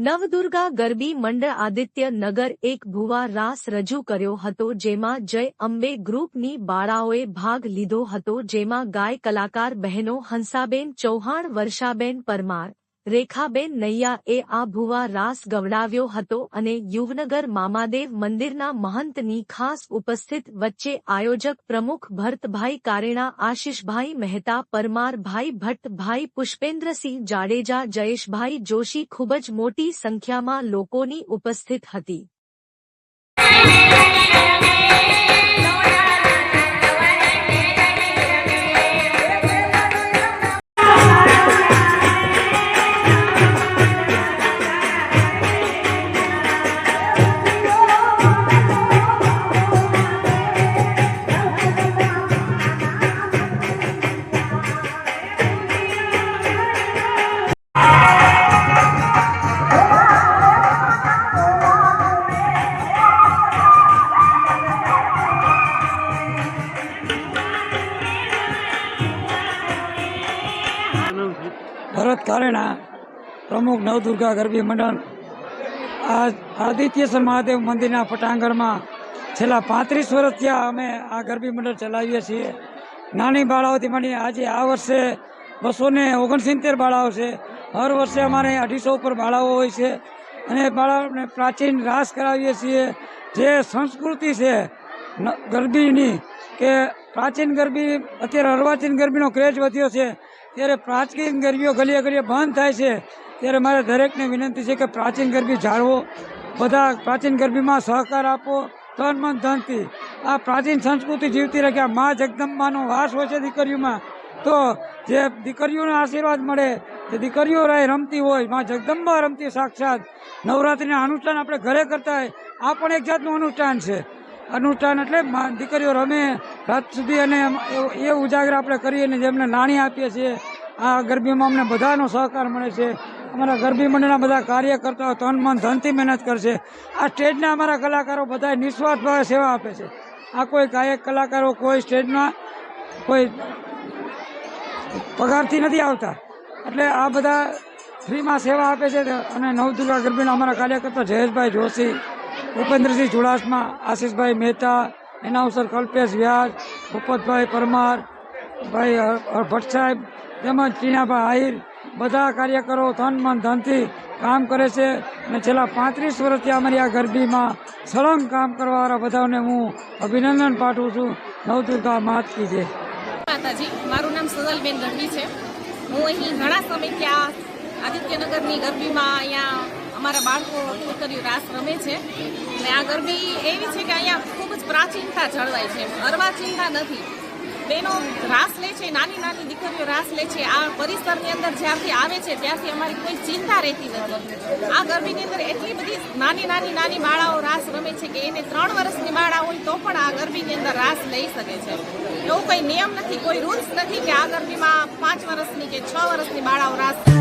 નવદુર્ગા ગરબી મંડળ આદિત્ય નગર એક ભુવા રાસ રજૂ કર્યો હતો જેમાં જય અંબે ગ્રુપની બાળાઓએ ભાગ લીધો હતો જેમાં ગાય કલાકાર બહેનો હંસાબેન ચૌહાણ, વર્ષાબેન પરમાર રેખાબેન નૈયા એ આ ભુવા રાસ ગવડાવ્યો હતો અને યુવનગર મામાદેવ મંદિરના મહંતની ખાસ ઉપસ્થિત વચ્ચે આયોજક પ્રમુખ ભરતભાઈ કારેણા, આશિષભાઈ મહેતા, પરમારભાઈ ભટ્ટભાઈ, પુષ્પેન્દ્રસિંહ જાડેજા, જયેશભાઈ જોશી ખૂબ જ મોટી સંખ્યામાં લોકોની ઉપસ્થિત હતી. ભરત કારેણા, પ્રમુખ નવદુર્ગા ગરબી મંડળ, આ આદિત્યેશ્વર મહાદેવ મંદિરના પટાંગણમાં છેલ્લા પાંત્રીસ વર્ષ ત્યાં અમે આ ગરબી મંડળ ચલાવીએ છીએ. નાની બાળાઓથી માંડી આજે આ વર્ષે બસો ને ઓગણસિત્તેર બાળાઓ છે. હર વર્ષે અમારે અઢીસો ઉપર બાળાઓ હોય છે અને બાળાઓને પ્રાચીન રાસ કરાવીએ છીએ. જે સંસ્કૃતિ છે ગરબીની કે પ્રાચીન ગરબી, અત્યારે અર્વાચીન ગરબીનો ક્રેઝ વધ્યો છે. ત્યારે પ્રાચીન ગરબીઓ ગલીએ ગલીએ બંધ થાય છે. ત્યારે મારે દરેકને વિનંતી છે કે પ્રાચીન ગરબી જાળવો. બધા પ્રાચીન ગરબીમાં સહકાર આપો. તન મન ધનથી. આ પ્રાચીન સંસ્કૃતિ જીવતી આ મા જગદંબાનો વાસ હોય છે દીકરીઓમાં, તો જે દીકરીઓનો આશીર્વાદ મળે તે દીકરીઓ રહે રમતી હોય, મા જગદંબા રમતી સાક્ષાત. નવરાત્રિના અનુષ્ઠાન આપણે ઘરે કરતા હોય. આ પણ એક જાતનું અનુષ્ઠાન છે. અનુષ્ઠાન એટલે દીકરીઓ રમે, રાત સુધી અને એ ઉજાગર આપણે કરીએ અને જેમને નાણી આપીએ છીએ આ ગરબીમાં અમને બધાનો સહકાર મળે છે. અમારા ગરબી મંડળના બધા કાર્યકર્તાઓ તન મન ધનથી મહેનત કરશે. આ સ્ટેજના અમારા કલાકારો બધા નિસ્વાર્થ ભાવે સેવા આપે છે. આ કોઈ ગાયક કલાકારો કોઈ સ્ટેજમાં કોઈ પગારથી નથી આવતા. એટલે આ બધા ફ્રીમાં સેવા આપે છે અને નવદુર્ગા ગરબીના અમારા કાર્યકર્તા જયેશભાઈ જોશી ભૂપેન્દ્રસિંહ ચુડાસમા, આશીષભાઈ મહેતા, એનાઉન્સર કલ્પેશ વ્યાસ ભૂપતભાઈ પરમાર ભાઈ ભટ્ટ સાહેબ, તેમજ ટીનાભાઈ આહિર, બધા કાર્યકરો તન મન ધનથી કામ કરે છે અને છેલ્લા પાંત્રીસ વર્ષથી અમારી આ ગરબીમાં સળંગ કામ કરવાવાળા બધાને હું અભિનંદન પાઠવું છું. નવદુર્ગા માત કી જય. માતાજી, મારું નામ સદલબેન ગઢવી છે. હું અહીં ઘણા સમયથી આ આદિત્યનગરની ગરબીમાં અહીંયા અમારા બાળકો દીકરીઓ રાસ રમે છે. અને આ ગરબી એવી છે કે અહીંયા ખૂબ જ પ્રાચીનતા જળવાય છે. અર્વાચીનતા નથી. બેનો રાસ લે છે, નાની નાની દીકરીઓ રાસ લે છે. આ પરિસરની અંદર જ્યારથી આવે છે ત્યારથી અમારી કોઈ ચિંતા રહેતી નથી. આ ગરબીની અંદર એટલી બધી નાની નાની નાની બાળાઓ રાસ રમે છે કે એને ત્રણ વર્ષની બાળા હોય તો પણ આ ગરબીની અંદર રાસ લઈ શકે છે. એવો કોઈ નિયમ નથી, કોઈ રૂલ્સ નથી કે આ ગરબીમાં પાંચ વર્ષની કે છ વર્ષની બાળાઓ રાસ